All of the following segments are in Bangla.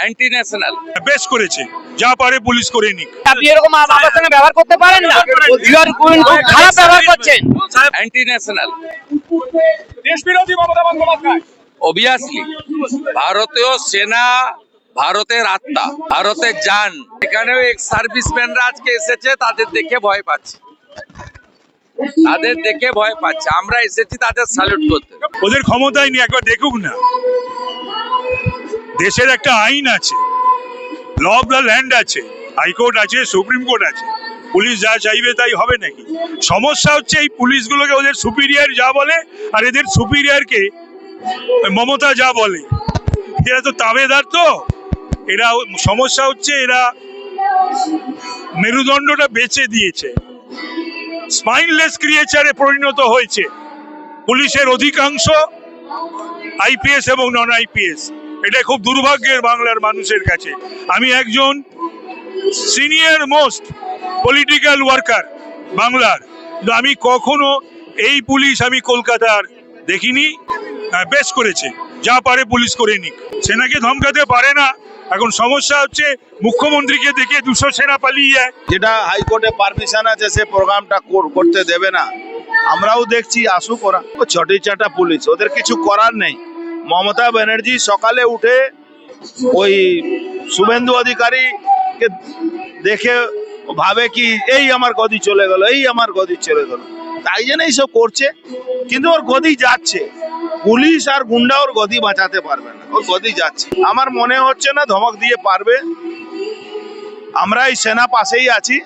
অ্যান্টি ন্যাশনাল বেশ করেছে। যা পারে পুলিশ করে নিক। আপনি এরকম আমার সঙ্গে ব্যবহার করতে পারেন না? ইউ আর খুব খারাপ ব্যবহার করছেন। অ্যান্টি ন্যাশনাল দেশ বিরোধী মমতা বন্দ্যোপাধ্যায়। অবভিয়াসলি ভারতীয় সেনা ভারতের আত্মা ভারতের যান। এখানেও এক্স সার্ভিসম্যানরা আজকে এসেছে তাদের দেখে ভয় পাচ্ছে। তাদের দেখে ভয় পাচ্ছে। আমরা এসেছি তাদের স্যালুট করতে। ওদের ক্ষমতায় নিয়ে একবার দেখুক না। দেশের একটা আইন আছে। ল অফ দ্য ল্যান্ড আছে হাইকোর্ট আছে সুপ্রিম কোর্ট আছে। পুলিশ যা চাইবে তাই হবে নাকি? সমস্যা হচ্ছে এই পুলিশগুলোকে ওদের সুপিরিয়ার যা বলে আর এদের সুপিরিয়ারকে মমতা যা বলে। এরা তো তাবেদার তো। এরা সমস্যা হচ্ছে এরা মেরুদণ্ডটা বেচে দিয়েছে। স্পাইনলেস ক্রিয়েচারে পরিণত হয়েছে। পুলিশের অধিকাংশ আইপিএস এবং নন আইপিএস এটা খুব দুর্ভাগ্যের বাংলার মানুষের কাছে। আমি একজন সিনিয়র মোস্ট পলিটিক্যাল ওয়ার্কার বাংলার। আমি কখনো এই পুলিশ আমি কলকাতার দেখিনি বেশ করেছে। যা পারে পুলিশ করে নিক। সেনাকে ধমকাতে পারে না। এখন সমস্যা হচ্ছে মুখ্যমন্ত্রীকে দেখে দুশো সেনা পালিয়ে যায়। যেটা হাইকোর্টে পারমিশন আছে, সে প্রোগ্রামটা কর- করতে দেবে না। আমরাও দেখছি, আসুক ওরা। ও ছটি চাটা পুলিশ, ওদের কিছু করার নেই। মমতা ব্যানার্জি সকালে উঠে ওই শুভেন্দু অধিকারীকে দেখে ভাবে কি এই আমার গদি চলে গেল, এই আমার গদি চলে গেল। তাই জন্য এইসব করছে, কিন্তু ওর গদি যাচ্ছে। পুলিশ আর গুন্ডা ওর গদি বাঁচাতে পারবে না, ওর গদি যাচ্ছে। আমার মনে হচ্ছে না ধমক দিয়ে পারবে। আমরা এই সেনা পাশেই আছি।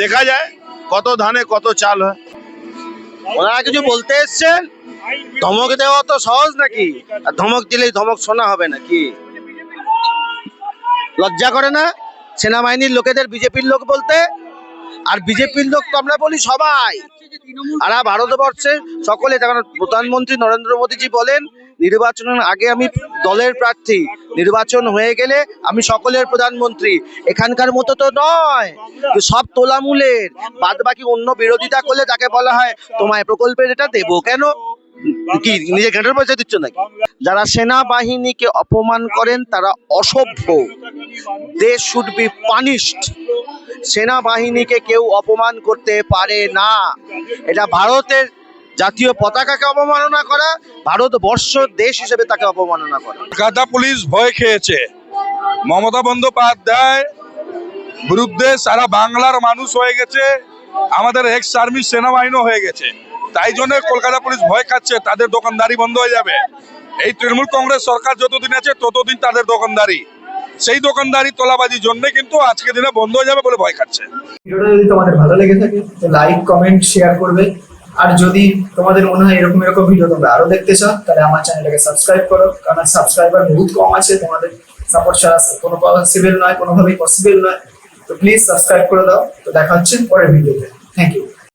দেখা যায় কত ধানে কত চাল হয়। ওনারা কিছু বলতে এসছেন? ধমক দেওয়া তো সহজ নাকি? আর ধমক দিলেই ধমক শোনা হবে নাকি লজ্জা করে না? সেনাবাহিনীর লোকেদের বিজেপির লোক বলতে? আর বিজেপির লোক তো আমরা বলি সবাই। আর ভারতবর্ষে সকলে প্রধানমন্ত্রী নরেন্দ্র মোদীজি বলেন নির্বাচনের আগে আমি দলের প্রার্থী। নির্বাচন হয়ে গেলে আমি সকলের প্রধানমন্ত্রী। এখানকার মতো তো নয়। সব তোলামূলের। বাদ বাকি অন্য বিরোধিতা করলে তাকে বলা হয়, তোমায় প্রকল্পের এটা দেবো কেন? কি, নিজে ঘেটের পয়সা দিচ্ছ নাকি? যারা সেনাবাহিনীকে অপমান করেন, তারা অসভ্য। দেশ শুড বি পানিশড সেনাবাহিনীকে কেউ অপমান করতে পারে না। এটা ভারতের জাতীয় পতাকাকে অবমাননা করা ভারতবর্ষ দেশ হিসেবে তাকে অপমাননা করা। কলকাতা পুলিশ ভয় খেয়েছে। মমতা বন্দ্যোপাধ্যায় বিরুদ্ধে সারা বাংলার মানুষ হয়ে গেছে আমাদের এক্স সার্ভিস সেনাবাহিনীও হয়ে গেছে। তাই জন্য কলকাতা পুলিশ ভয় খাচ্ছে তাদের দোকানদারি বন্ধ হয়ে যাবে। এই তৃণমূল কংগ্রেস সরকার যতদিন আছে ততদিন তাদের দোকানদারি। সেই দোকানদারি তোলাবাজির জন্য কিন্তু আজকে দিনে বন্ধ হয়ে যাবে বলে ভয় খাচ্ছে। ভিডিওটা যদি তোমাদের ভালো লেগে থাকে তো লাইক কমেন্ট শেয়ার করবে। আর যদি তোমাদের মনে হয় এরকম এরকম ভিডিও তোমরা আরও দেখতে চাও, তাহলে আমার চ্যানেলটাকে সাবস্ক্রাইব করো, কারণ সাবস্ক্রাইবার বহুত কম আছে, তোমাদের সাপোর্ট ছাড়া কোনো পসিবল নয়, কোনোভাবেই পসিবল নয়। তো প্লিজ সাবস্ক্রাইব করে দাও। তো দেখা হচ্ছে পরের ভিডিওতে থ্যাংক ইউ